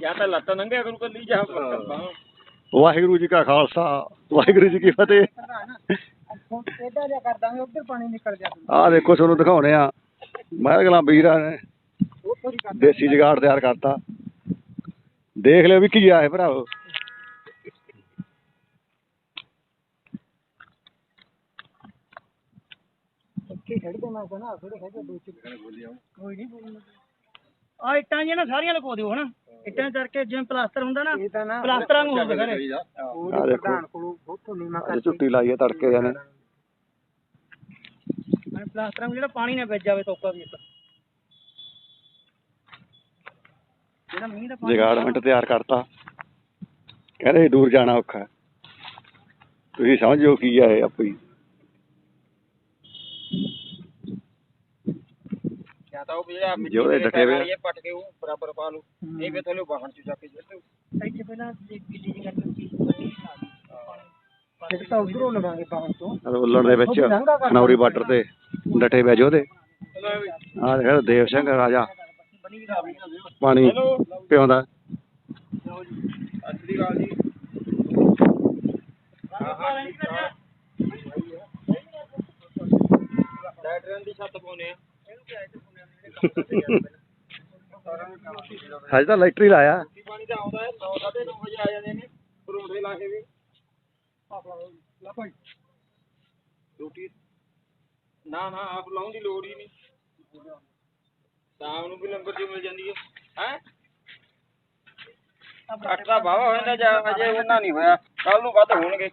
ਜਾਂ ਤਾਂ ਲੱਤ ਨੰਗੇ ਕਰੂ ਕੱਲੀ ਜਾਂ ਬਾਹਾਂ ਵਾਹਿਗੁਰੂ ਜੀ ਕਾ ਖਾਲਸਾ ਵਾਹਿਗੁਰੂ ਜੀ ਕੀ ਫਤਿਹ। ਇਹਦਾ ਜਿਹਾ ਕਰ ਦਾਂਗੇ ਉੱਧਰ ਪਾਣੀ ਨਿਕਲ ਜਾ ਆਹ ਦੇਖੋ ਤੁਹਾਨੂੰ ਦਿਖਾਉਣੇ ਆ। ਮੈਂ ਗਲਾਂ ਵੀਰਾਂ ਨੇ ਦੇਸੀ ਜਗਾੜ ਤਿਆਰ ਕਰਤਾ। ਦੇਖ ਲਿਓ ਵੀ ਕੀ ਆ ਇਹ ਭਰਾਵੋ ਇੱਥੇ ਖੜ ਦੇ ਮੈਂ ਕਹਣਾ ਥੋੜੇ ਖੜ ਦੋ ਚ ਕੋਈ ਨਹੀਂ। ਬੋਲਣਾ ਆ ਇੱਟਾਂ ਜਿਹੀਆਂ ਨਾ ਸਾਰੀਆਂ ਲਗੋ ਦਿਓ ਹਨਾ। ਇੱਟਾਂ ਕਰਕੇ ਜਿਵੇਂ ਪਲਾਸਟਰ ਹੁੰਦਾ ਨਾ ਪਲਾਸਟਰਾਂ ਨੂੰ ਹੁੰਦਾ ਸਾਰੇ ਆਹ ਦੇਖੋ। ਕੋਲੋਂ ਉੱਥੋਂ ਨੀਮਾ ਅੱਜ ਝੁੱਟੀ ਲਾਈ ਹੈ ਤੜਕੇ ਜਾਨੇ ਮੈਂ ਪਲਾਸਟਰਾਂ ਨੂੰ ਜਿਹੜਾ ਪਾਣੀ ਨਾ ਵੱਜ ਜਾਵੇ ਤੋਕਾ ਵੀ ਇੱਕ। ਜਿਹੜਾ ਮੀਂਹ ਦਾ ਪਾਣੀ ਜਗਾੜਮੈਂਟ ਤਿਆਰ ਕਰਤਾ। ਕਹਿੰਦੇ ਦੂਰ ਜਾਣਾ ਔਖਾ ਹੈ। ਤੁਸੀਂ ਸਮਝੋ ਕੀ ਆ ਇਹ ਆਪੇ। ਹੀ ਜਾਂ ਤਾਂ ਉਹ ਜਿਹੜਾ ਦੇ ਡਟੇ ਹੋਏ ਆ। ਇਹ ਪੱਟ ਕੇ ਉਹ ਬਰਾਬਰ ਪਾ ਲਓ। ਇਹ ਵੇ ਥੱਲੇ ਬਾਹਣ ਚ ਜਾ ਕੇ ਜਿੱਤ ਇੱਥੇ ਪਹਿਲਾਂ ਇੱਕ ਗਿੱਲੀ ਜਿਹੀ ਕਰਕੇ ਫਿਰ ਤਾਂ ਉਧਰੋਂ ਲਵਾਂਗੇ ਬਾਹਰ ਤੋਂ। ਉੱਲਣ ਦੇ ਵਿੱਚ ਖਨੌਰੀ ਬਾਰਡਰ ਤੇ ਡਟੇ ਬੈ ਜੋ ਦੇ ਆਹ ਦੇਖ ਦੇਵ ਸਿੰਘ ਰਾਜਾ। ਪਾਣੀ ਪਿਆਉਂਦਾ ਅਸਲੀ ਗੱਲ ਜੀ ਲੈਟਰਨ ਦੀ ਛੱਤ ਪਾਉਨੇ ਆ। ਹਜੇ ਤਾਂ ਇਲੈਕਟ੍ਰੀ ਲਾਇਆ। ਪਾਣੀ ਤਾਂ ਆਉਂਦਾ ਹੈ 9 9:30 ਵਜੇ ਆ ਜਾਂਦੇ ਨੇ ਪਰੌਂਠੇ ਲਾ ਕੇ ਵੀ। ਰੋਟੀ। ਨਾ ਨਾ ਆਪ ਲਾਉਣ ਦੀ ਲੋੜ ਹੀ ਨਹੀਂ। ਸ਼ਾਮ ਨੂੰ ਵੀ ਲੰਗਰ ਚ ਮਿਲ ਜਾਂਦੀ ਹੈ। ਹੈ? ਘੱਟ ਦਾ ਵਾਵਾ ਹੋ ਜਾਂਦਾ ਜਾਂ ਅਜੇ ਉਹਨਾਂ ਨਹੀਂ ਹੋਇਆ। ਕੱਲ ਨੂੰ ਵੱਧ ਹੋਣਗੇ।